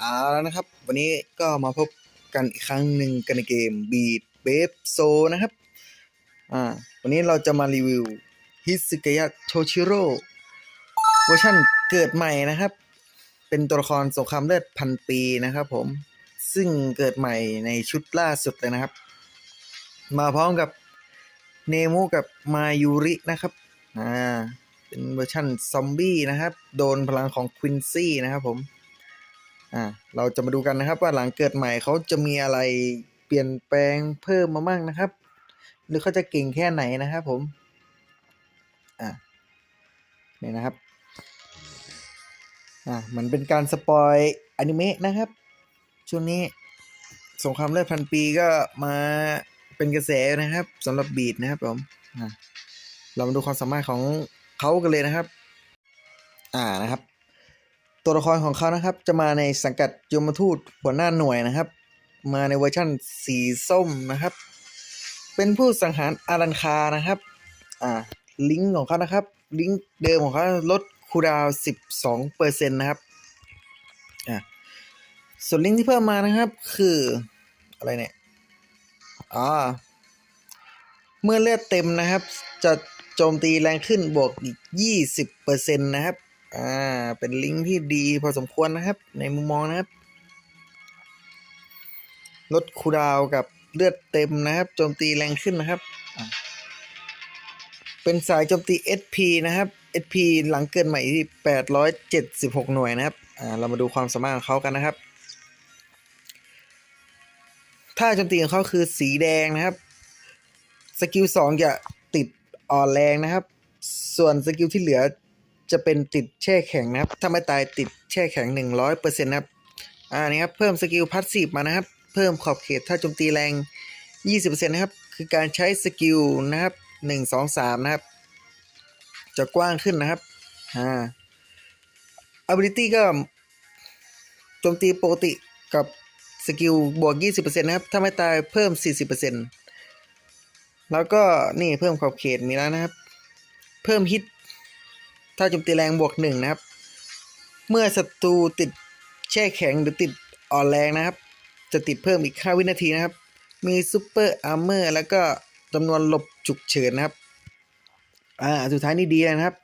เอาแล้วนะครับ วันนี้ก็มาพบกันอีกครั้งหนึ่งกันในเกม Beat b a b e s o นะครับ อ่า วันนี้เราจะมารีวิว Hisugaya Toshiro เวอร์ชันเกิดใหม่นะครับ เป็นตัวละครสงครามเลือดพันปีนะครับผม ซึ่งเกิดใหม่ในชุดล่าสุดเลยนะครับ มาพร้อมกับเนมูกับมายูรินะครับ อ่า เป็นเวอร์ชันซอมบี้นะครับ โดนพลังของควินซี่นะครับผม อ่าเราจะมาดูกันนะครับ ว่าหลังเกิดใหม่เขาจะมีอะไรเปลี่ยนแปลงเพิ่มมาบ้างนะครับ หรือเขาจะเก่งแค่ไหนนะครับผมอ่านี่นะครับอ่ามันเป็นการสปอยอนิเมะนะครับ ช่วงนี้สงครามเลือดพันปีก็มาเป็นกระแสนะครับสำหรับบีดนะครับผมอ่าเรามาดูความสามารถของเขากันเลยนะครับ อ่านะครับ ตัวละครของเขานะครับ จะมาในสังกัดยมทูตหัวหน้าหน่วยนะครับ มาในเวอร์ชั่นสีส้มนะครับ เป็นผู้สังหารอารันคานะครับ อ่า ลิงก์ของเขานะครับ ลิงก์เดิมของเขาลดคูดาว12เปอร์เซ็นต์นะครับ อ่าส่วนลิงก์ที่เพิ่มมานะครับ คืออะไรเนี่ย อ่า เมื่อเลือดเต็มนะครับ จะโจมตีแรงขึ้นบวกอีก20%นะครับ อ่า เป็นลิงก์ที่ดีพอสมควรนะครับ ในมุมมองนะครับ ลดคูดาวกับเลือดเต็มนะครับ โจมตีแรงขึ้นนะครับ เป็นสายโจมตี SP นะครับ SP หลังเกินใหม่ที่ 876 หน่วยนะครับ อ่า เรามาดูความสามารถของเขากันนะครับ ถ้าโจมตีของเขาคือสีแดงนะครับ สกิลสองจะติดอ่อนแรงนะครับ ส่วนสกิลที่เหลือ จะเป็นติดแช่แข็งนะครับ ถ้าไม่ตายติดแช่แข็ง 100%นะครับ อ่านี่ครับ เพิ่มสกิลพัสซีฟมานะครับ เพิ่มขอบเขตถ้าโจมตีแรง 20%นะครับ คือการใช้สกิลนะครับ 1 2 3 นะครับ จะกว้างขึ้นนะครับ อ่า ability ก็โจมตีปกติกับสกิลบวก 20%นะครับ ถ้าไม่ตายเพิ่ม 40%แล้วก็นี่เพิ่มขอบเขตมีแล้วนะครับ เพิ่มฮิต ถ้าโจมตีแรงบวกหนึ่งนะครับ เมื่อศัตรูติดแช่แข็งหรือติดอ่อนแรงนะครับ จะติดเพิ่มอีก5วินาทีนะครับ มีซูเปอร์อาร์เมอร์แล้วก็จำนวนหลบฉุกเฉินนะครับ อ่า สุดท้ายนี่ดีนะครับ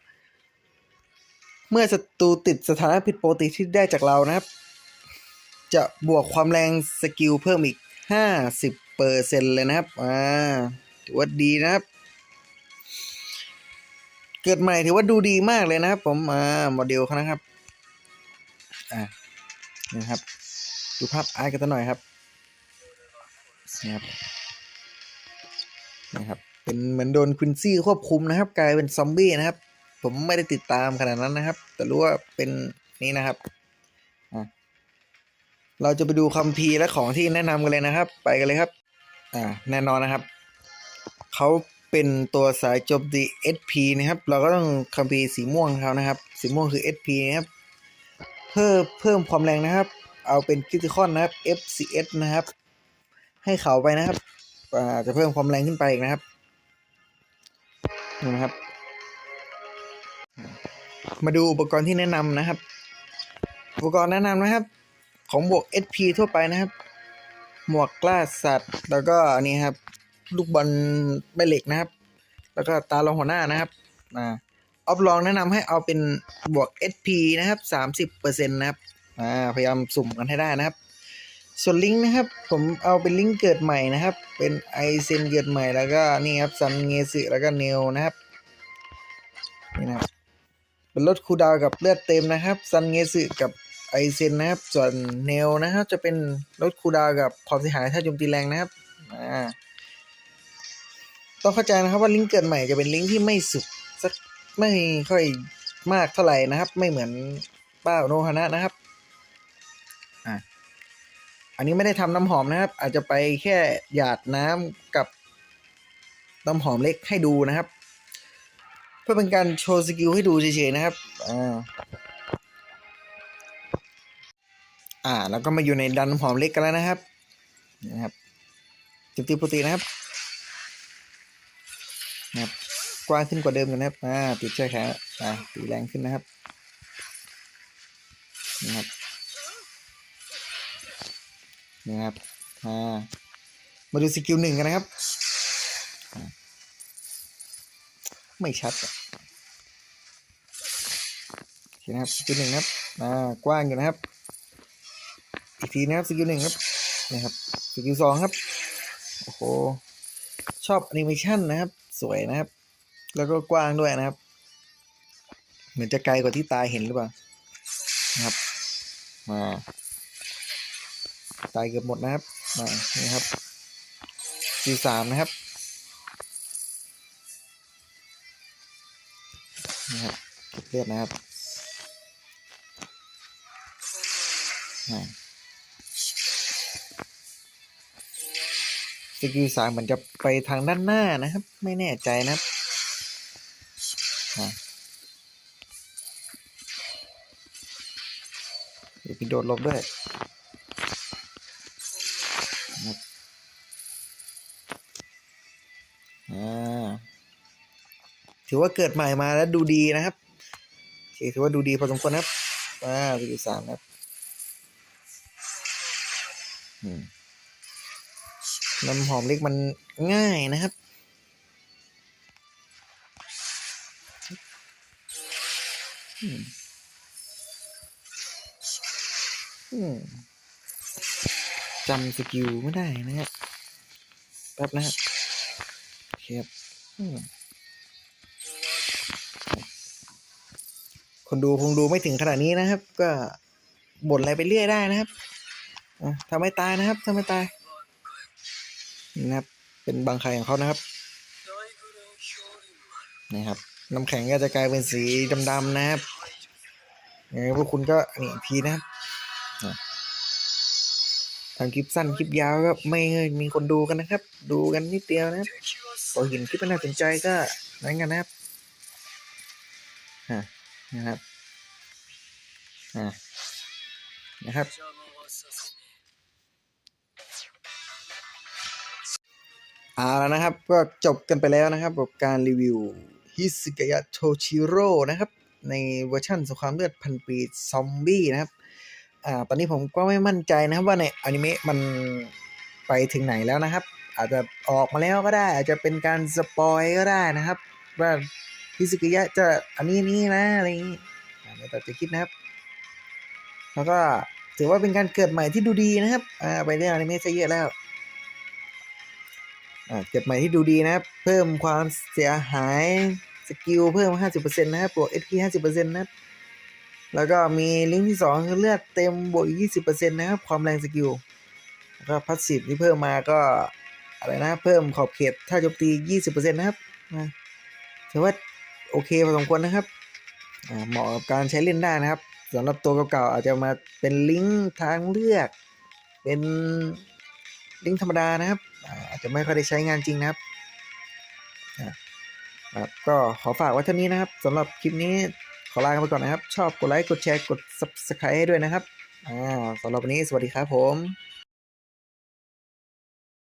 เมื่อศัตรูติดสถานะผิดปกติที่ได้จากเรานะครับ จะบวกความแรงสกิลเพิ่มอีก 50เปอร์เซ็นเลยนะครับ อ่าถือว่าดีนะครับ เกิดใหม่ถือว่าดูดีมากเลยนะครับ ผมอ่าโมเดลเขานะครับอ่านะครับ ดูภาพอาร์ตกันสักหน่อยครับนะครับนะครับ เป็นเหมือนโดนควินซี่ควบคุมนะครับ กลายเป็นซอมบี้นะครับ ผมไม่ได้ติดตามขนาดนั้นนะครับ แต่รู้ว่าเป็นนี้นะครับอะเราจะไปดูคัมภีร์และของที่แนะนำกันเลยนะครับ ไปกันเลยครับ อ่า แน่นอนนะครับ เขา เป็นตัวสายโจมตี SP นะครับ เราก็ต้องคัมภีร์สีม่วงเขานะครับ สีม่วงคือ SP นะครับเพิ่มเพิ่มความแรงนะครับ เอาเป็นคิติคอนนะครับ FCS นะครับ ให้เขาไปนะครับจะเพิ่มความแรงขึ้นไปอีกนะครับนี่นะครับ มาดูอุปกรณ์ที่แนะนำนะครับ อุปกรณ์แนะนำนะครับ ของบวก SP ทั่วไปนะครับ หมวกกล้าสัตว์ แล้วก็นนี้ครับ ลูกบอลแม่เหล็กนะครับ แล้วก็ตาลองหัวหน้านะครับอ่าออฟลองแนะนำให้เอาเป็นบวก SP นะครับสามสิบเปอร์เซ็นต์นะครับอ่าพยายามสุ่มกันให้ได้นะครับ ส่วนลิงก์นะครับ ผมเอาเป็นลิงก์เกิดใหม่นะครับ เป็นไอเซนเกิดใหม่แล้วก็นี่ครับซันเงสึแล้วก็เนลนะครับนี่นะครับเป็นลดคูดาวกับเลือดเต็มนะครับซันเงสึกับไอเซนนะครับ ส่วนเนลนะครับจะเป็นลดคูดาวกับความเสียหายถ้าโจมตีแรงนะครับอ่า ต้องเข้าใจนะครับว่าลิงก์เกิดใหม่จะเป็นลิงก์ที่ไม่สุดสักไม่ค่อยมากเท่าไหร่นะครับ ไม่เหมือนป้าโนฮานะนะครับอ่าอันนี้ไม่ได้ทำน้ำหอมนะครับ อาจจะไปแค่หยาดน้ำกับน้ำหอมเล็กให้ดูนะครับ เพื่อเป็นการโชว์สกิลให้ดูเฉยๆนะครับอ่าอ่าแล้วก็มาอยู่ในดันน้ำหอมเล็กกันแล้วนะครับนะครับจุดตีปกตินะครับ นะครับ กว้างขึ้นกว่าเดิมกันนะครับอ่าติดแช่แข็งอ่าตีแรงขึ้นนะครับนะครับนี่ครับอ่ามาดูสกิลหนึ่งกันนะครับ ไม่ชัดอะโอเคนะครับสกิลหนึ่งนะครับอ่ากว้างอยู่นะครับอีกทีนะครับสกิลหนึ่งครับนี่ครับสกิลสองครับโอ้โหชอบแอนิเมชันนะครับ สวยนะครับ แล้วก็กว้างด้วยนะครับ เหมือนจะไกลกว่าที่ตาเห็นหรือเปล่านะครับ มาตายเกือบหมดนะครับมานี่ครับซีสามนะครับนี่ครับเก็บเลือดนะครับ อ่าสกิสามเหมือนจะไปทางด้านหน้านะครับ ไม่แน่ใจนะครับเดี๋ยวพี่โดดลบด้วยถือว่าเกิดใหม่มาแล้วดูดีนะครับถือว่าดูดีพอสมควรนะครับอ่าวิดีสามนครับ อืม น้ำหอมเล็กมันง่ายนะครับ อืมอืมจำสกิลไม่ได้นะครับแป๊บนะครับเคครับคนดูคงดูไม่ถึงขนาดนี้นะครับ ก็บ่นอะไรไปเรื่อยได้นะครับทำไม่ตายนะครับทำไม่ตาย นะครับเป็นบางใครของเขานะครับนี่ครับน้ำแข็งก็จะกลายเป็นสีดำๆนะครับยังไงพวกคุณก็นี่อีกทีนะครับทำคลิปสั้นคลิปยาวก็ไม่มีคนดูกันนะครับ ดูกันนิดเดียวนะครับพอเห็นคลิปนน่าสนใจก็นั้นกันนะครับนะครับนะครับ เอาแล้วนะครับ ก็จบกันไปแล้วนะครับกับการรีวิวฮิสกยะโทชิโร่นะครับ ในเวอร์ชันสงครามเลือดพันปีซอมบี้นะครับอ่าตอนนี้ผมก็ไม่มั่นใจนะครับว่าในอนิเมะมันไปถึงไหนแล้วนะครับ อาจจะออกมาแล้วก็ได้ อาจจะเป็นการสปอยก็ได้นะครับว่าฮิสกิยะจะอันนี้นี่นะอะไรอย่างนี้แล้วแต่จะคิดนะครับ แล้วก็ถือว่าเป็นการเกิดใหม่ที่ดูดีนะครับอ่าไปเรื่องอนิเมะซะเยอะแล้ว เกิดใหม่ที่ดูดีนะครับ เพิ่มความเสียหายสกิลเพิ่ม 50%นะครับบวก HP 50%นะครับ แล้วก็มีลิงก์ที่ 2 คือเลือดเต็มบวกอีก20%นะครับ ความแรงสกิลแล้วก็พัสซีฟที่เพิ่มมาก็อะไรนะเพิ่มขอบเขตถ้าโจมตี 20%นะครับถือว่าโอเคพอสมควรนะครับเหมาะกับการใช้เล่นได้นะครับสำหรับตัวเก่าๆอาจจะมาเป็นลิงก์ทางเลือก เป็นลิงก์ธรรมดานะครับ อาจจะไม่ค่อยได้ใช้งานจริงนะครับครับก็ขอฝากไว้เท่านี้นะครับสำหรับคลิปนี้ขอลากันไปก่อนนะครับ ชอบกดไลค์กดแชร์กด subscribe ให้ด้วยนะครับอ่าสำหรับวันนี้สวัสดีครับผม